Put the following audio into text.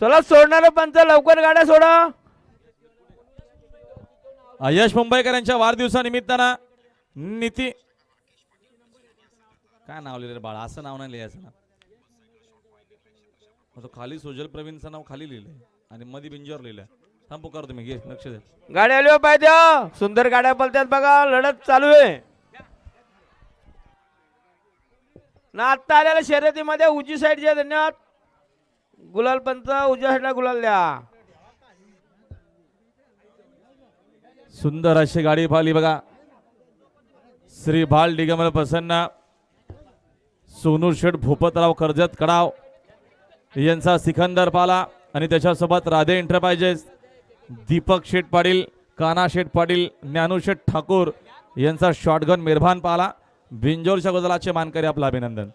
चला सोडणार पंच लवकर गाड्या सोडा. यश मुंबईकर यांच्या वाढदिवसानिमित्तानं निती काय नाव लिहिलं बाळा? असं नाव नाही लिहायचं ना. खाली सुजल प्रवीणचं नाव खाली लिहिलंय आणि मध्ये बिंजवर लिहिलंय. थांब पुकार तुम्ही घे लक्ष दे. गाड्या आल्या पाहिजे सुंदर गाड्या पलत्यात बघा लढत चालू आहे. ना आत्ता आलेल्या शर्यतीमध्ये उजवी साईडचे धन्यवाद. गुलाल पंच उजव्या गुलाल द्या. सुंदर अशी गाडी पाहिली बघा. श्री बाल डिगमल प्रसन्न. सोनू शेठ भूपतराव कर्जत कडाव यांचा सिकंदर पाला आणि त्याच्यासोबत राधे एंटरप्राइजेस दीपक शेठ पाटील काना शेठ पाटील ज्ञानू शेठ ठाकूर यांचा शॉटगन मेरभान पाला. बिंजोरच्या गोदलाचे मानकरी आपलं अभिनंदन.